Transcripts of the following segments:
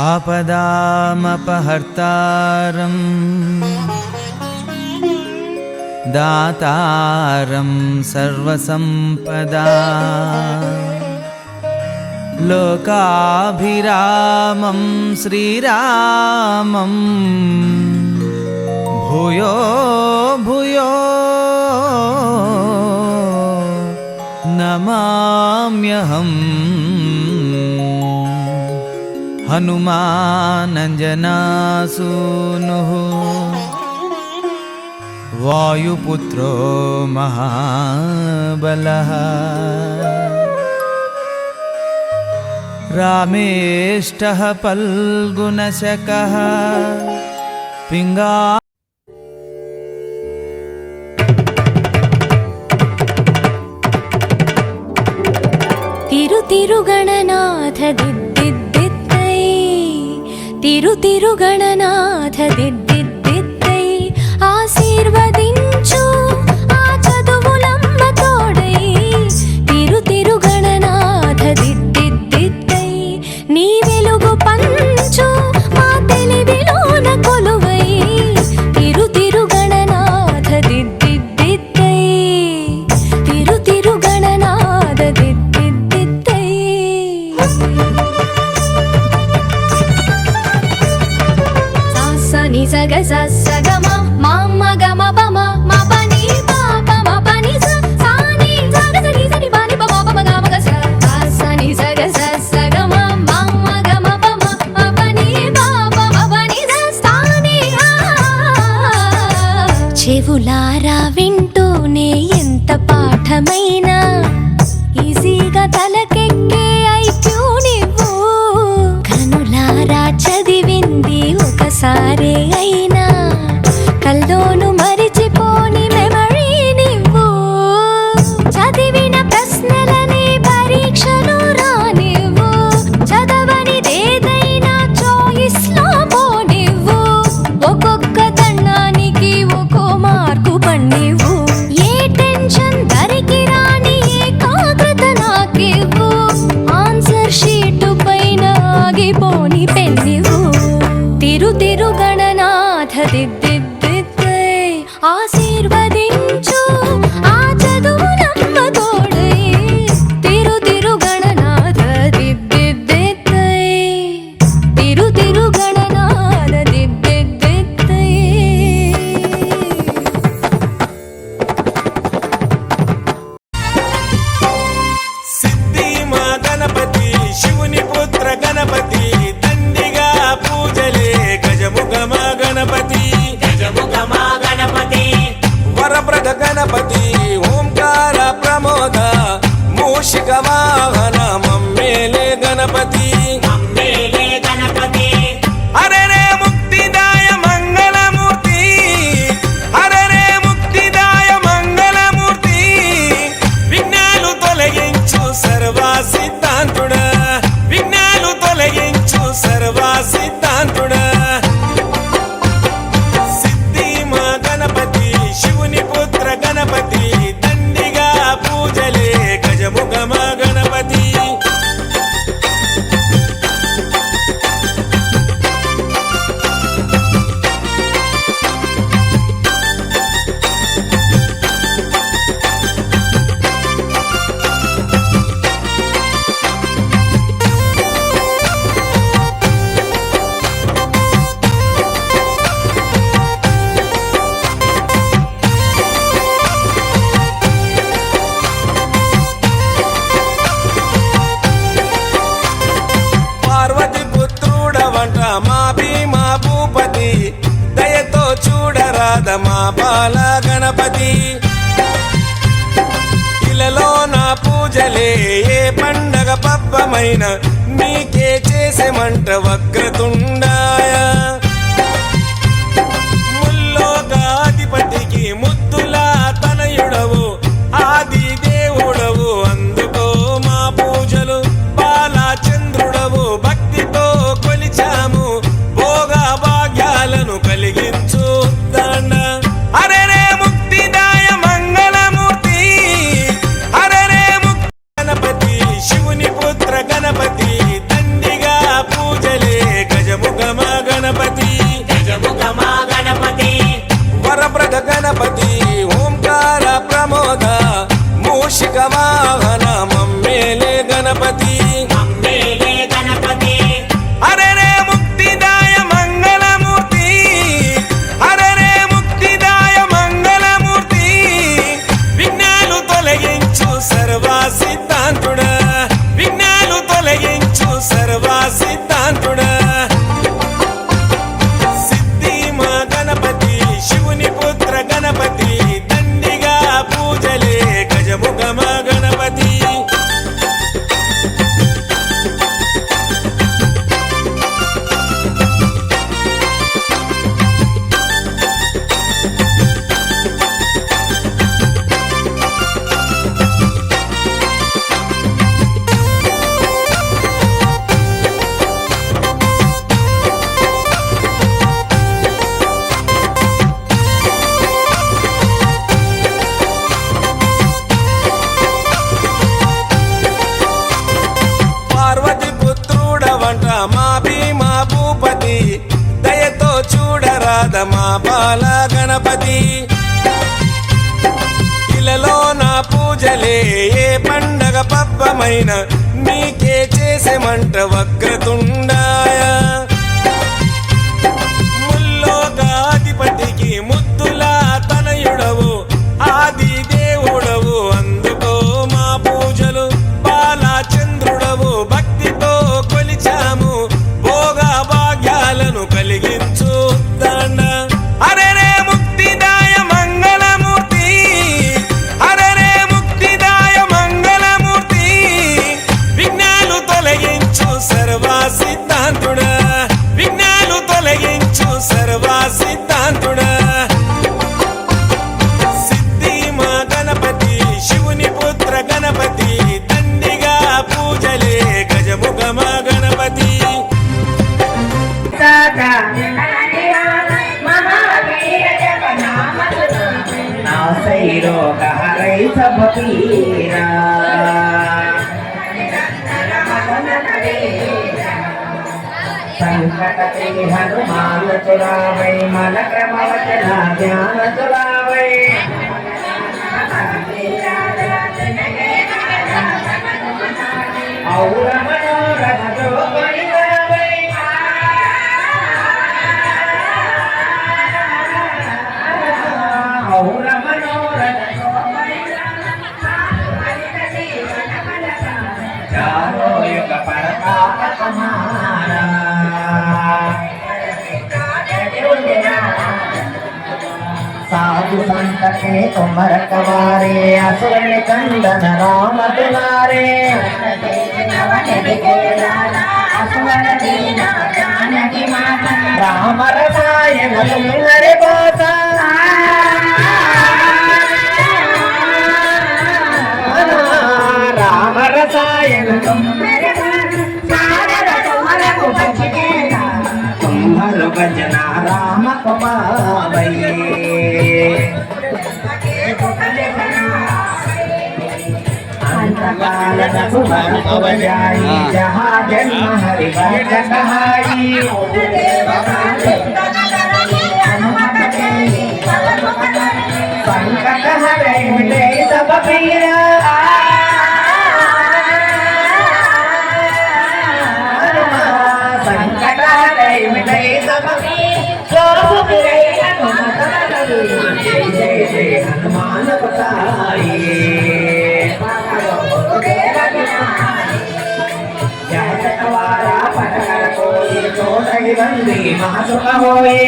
आपदामपहर्तारम् दातारं सर्वसम्पदा। लोकाभिरामं श्रीरामम् भूयो भूयो। नमाम्यहम् हनुमानसूनुः वायुपुत्रो महाबलः। रामेष्टः पल्गुणशकः पिङ्गा तिरुतिरुगणनाथ दि తిరు తిరు గణనాథ దిద్దిద్దిద్దై ఆశీర్వదించు ఆ చదువులమ్మ తోడై తిరు తిరు గణనాథ దిద్దిద్దిద్దై నీ వెలుగు పంచు మా తెలివిలోన కొలువై సాసని సగ సగ మ గమ పమ మ పని పాప మ పని స సాని సగ సని సని పని పమ పమ గమ గ స స సాసని సగ సగ మ మమ్మ గమ పమ మ పని పాప మ పని స సాని ఆ. చెవులారా వింటూనే ఎంత పాఠమైనా ఈజీగా తలకెక్కే रे ऐना జగపప్పమైన నీకే చేసేమంట వక్రతుండాయా आसै रोग हरै सब पीरा हनुमान तुलावै मन क्रम वचना ज्ञान तुलावै और రాజు సంతకే కుమ్మరకవారే అసురుని కందన రామతులారే రామ రసాయన సుందరి బాస రామ రసాయన कालनकु भवजायि जहा जन्म हरिभक्तहायि संकट हरे सब पीरा నంది మహాసుఖమోయే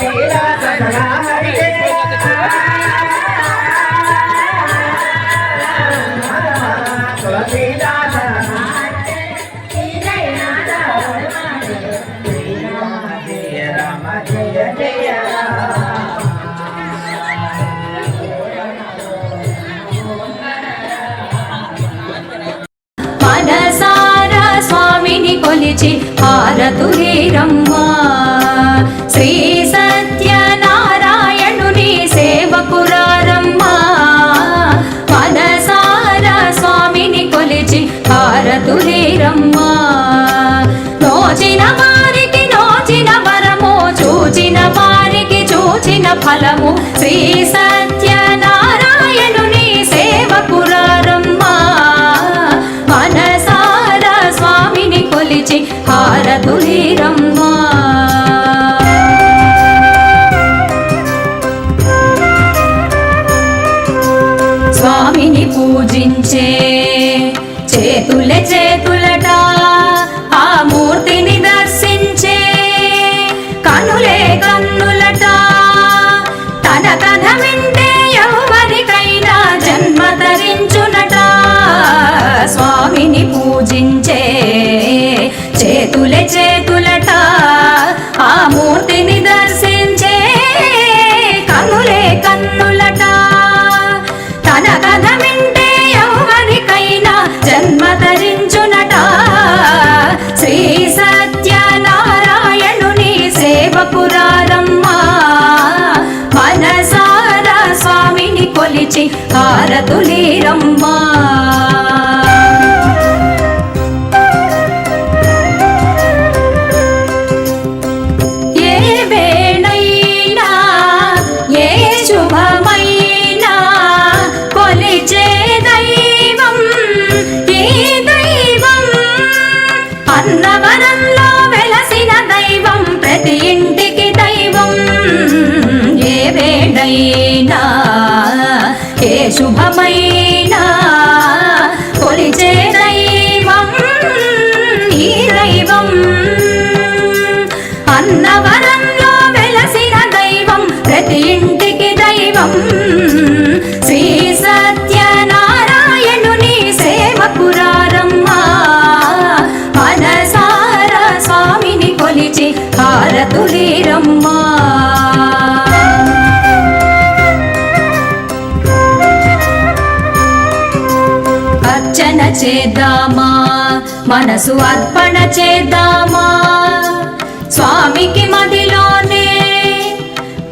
జీవ హరి దయచి హారతులేరమ్మా. శ్రీ তুলে శ్రీ సత్యనారాయణుని సేవపురారమ్మా మనసారా స్వామిని కొలిచి హారతులేరమ్మా. శుభమైన ఏ శుభమైన కొలిచే దైవం ఈ దైవం. అన్నవరంలో వెలసిన దైవం ప్రతి ఇంటికి దైవం. మనసు అర్పణ చేద్దామా? స్వామికి మదిలోనే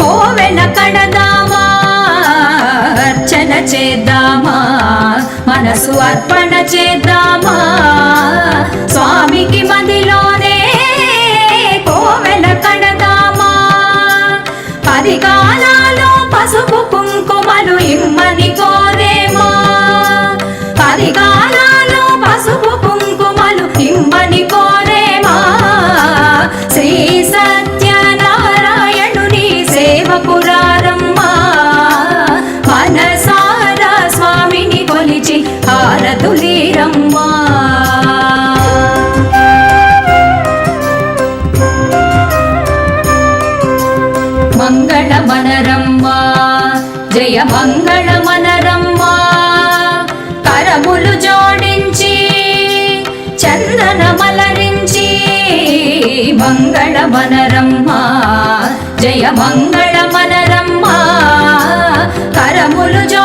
కోవెల కడదామా? అర్చన చేద్దామా? మనసు అర్పణ చేద్దామా? స్వామికి మదిలోనే కోవెల కడదామా? పదిగాలలో పసుపు కుంకుమలు ఇమ్మని కో మనరమ్మా జయ మంగళ మనరమ్మా కరములు జో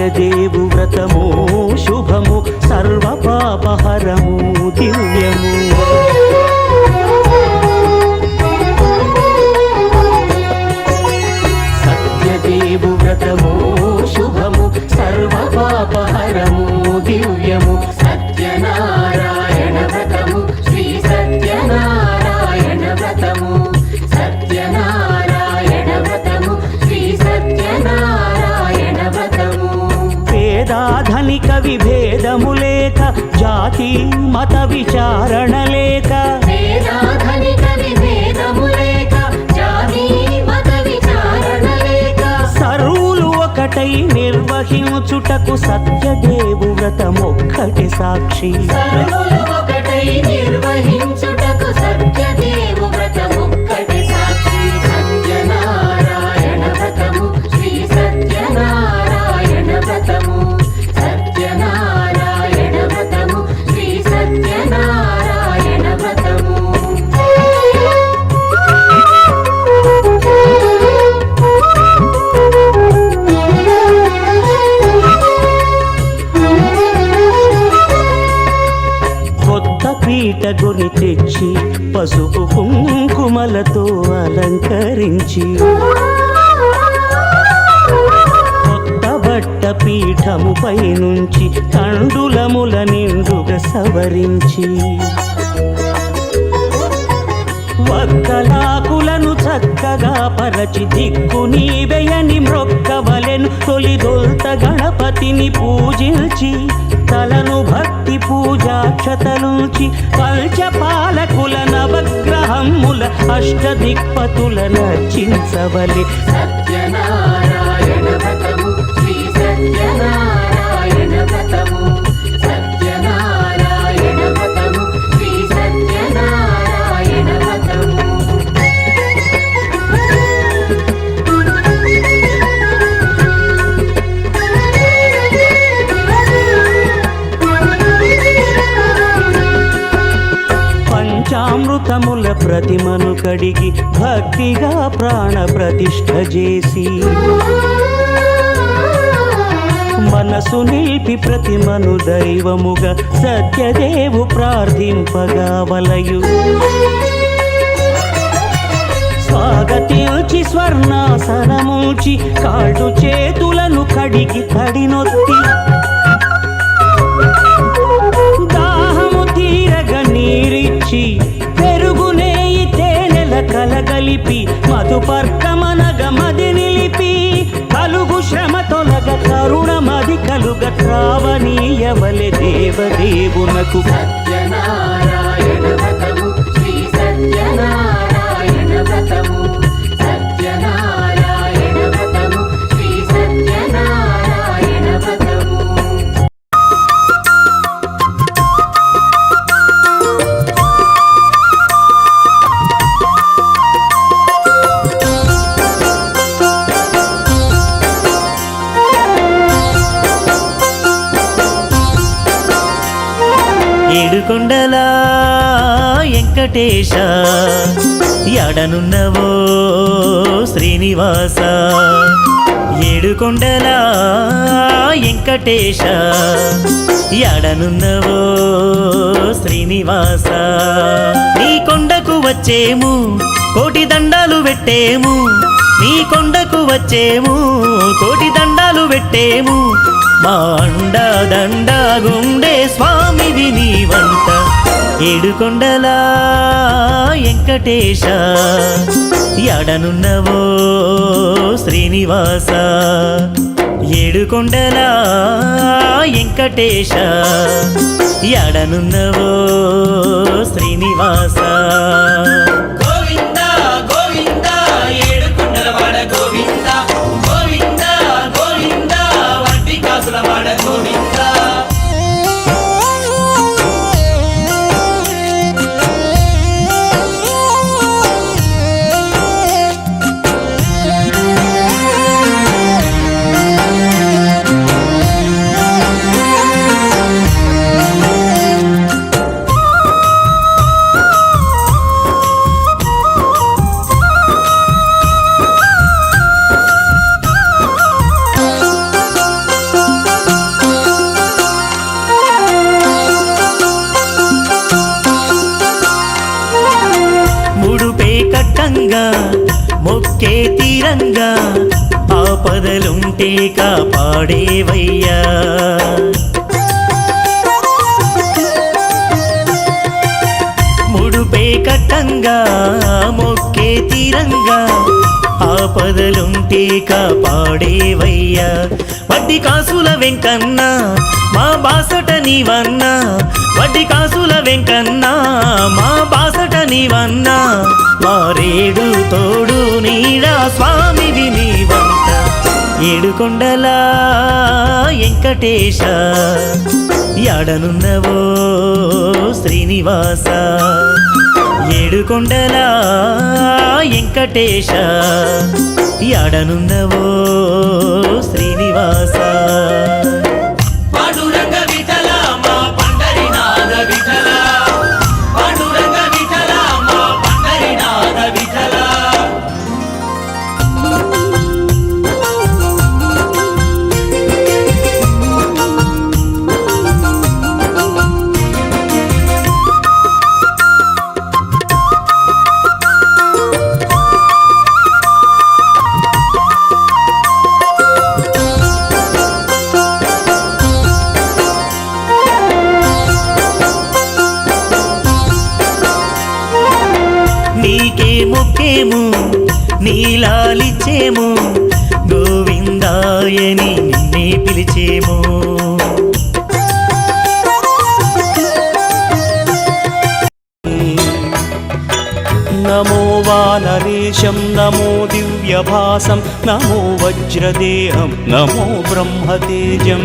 నిత్య Versace. Versace. ముఖముపై నుంచి తండులముల నిండుగ సవరించి వక్కలాకులను చక్కగా పరచి దిక్కు నీవేయని మ్రొక్కవలెను తొలి దొల్త గణపతిని పూజించి తలను భక్తి పూజాక్షతలుంచి కల్చపాలకుల నవగ్రహముల అష్టదిక్పతుల నచ్చించవలే ప్రతిమను కడిగి భక్తిగా ప్రాణ ప్రతిష్ఠ చేసి మనసు నిలిపి ప్రతిమను దైవముగా సత్యదేవు ప్రార్థింపగా వలయు. స్వాగతించి స్వర్ణాసనముచి కాళ్ళు చేతులను కడిగి తడినొత్తి దాహము తీరగ నీరిచ్చి కలగలిపి మధుపర్కమనగ మది నిలిపి కలుగు శ్రమ తొలగ కరుణ మది కలుగ త్రావనీయవలె దేవదేవునకు. సత్యనారాయణ వ్రతము శ్రీ సత్యనారాయణ వ్రతము. వెంకటేశ ఎడనున్నవో శ్రీనివాస ఏడుకొండలా వెంకటేశ ఎడనున్నవో శ్రీనివాస. నీ కొండకు వచ్చేము కోటి దండాలు పెట్టేము నీ కొండకు వచ్చేము కోటి దండాలు పెట్టేము. మా అండ దండ గుండె స్వామివి నీ వంట ఏడుకొండలా వెంకటేశ? ఎడనున్నవో శ్రీనివాస? ఏడుకొండలా వెంకటేశ? ఎడనున్నవో శ్రీనివాస? కాపాడేవయ్యా వడ్డీ కాసుల వెంకన్న మా బాసట నీవన్నా. వడ్డీ కాసుల వెంకన్న మా బాసట నీవన్నా. మారేడు తోడు నీడా స్వామివి నీవంట. ఏడుకొండలా వెంకటేశ. ఎడనున్నవో శ్రీనివాస. ఏడుకొండలా వెంకటేశ ఎడనున్నవో శ్రీనివాస. నీలాలిచ్చేము గోవిందాయని నిన్నే పిలిచేము. నమో వానరేశం నమో దివ్యభాసం నమో వజ్రదేహం నమో బ్రహ్మతేజం.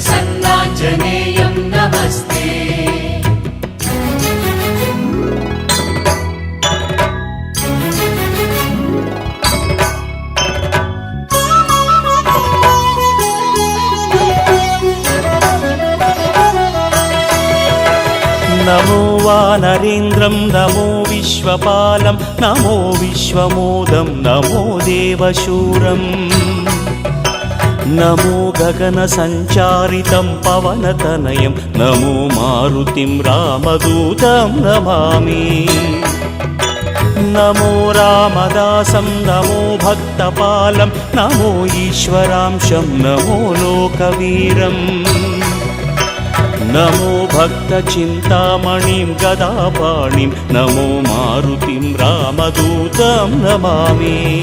प्रसन्नाञ्जनेयं नमस्ते नमो वानरेन्द्रं नमो विश्वपालं नमो विश्वमोदं नमो देवशूरम् నమో గగన సంచారితం పవనతనయం నమో మారుతిం రామదూతం నమామి. నమో రామదాసం నమో భక్తపాలం నమో ఈశ్వరాంశం నమో లోకవీరం. నమో భక్త చింతామణిం గదాపాణిం నమో మారుతిం రామదూతం నమామి.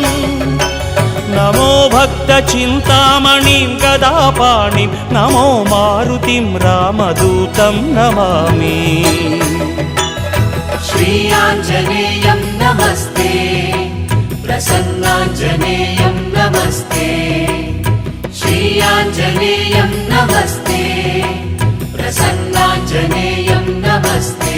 నమో భక్త చింతామణిం గదాపాణిం నమో మారుతిం రామదూతం నమామి. శ్రీయాంజనేయం నమస్తే ప్రసన్నాంజనేయం నమస్తే. శ్రీయాంజనేయం నమస్తే ప్రసన్నాంజనేయం నమస్తే.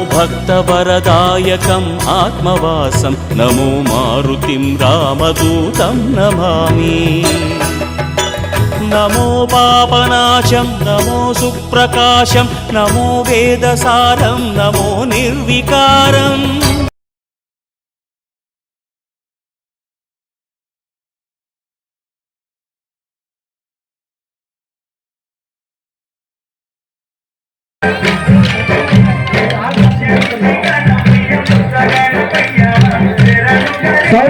భక్తవరదాయకం ఆత్మవాసం నమో మారుతిం రామదూతం నమామి నమో పాపనాశం నమో సుప్రకాశం నమో వేదసారం నమో నిర్వికారం శరణయ్య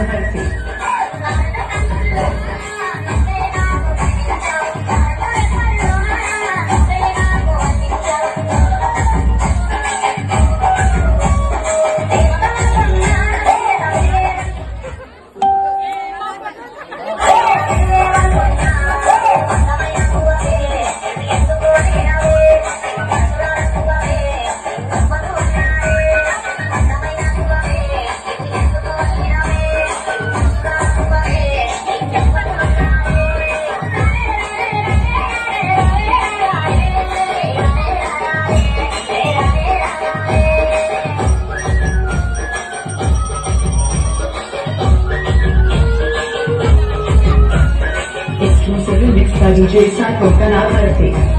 el perfil. by DJ Psycho Ben Alberti.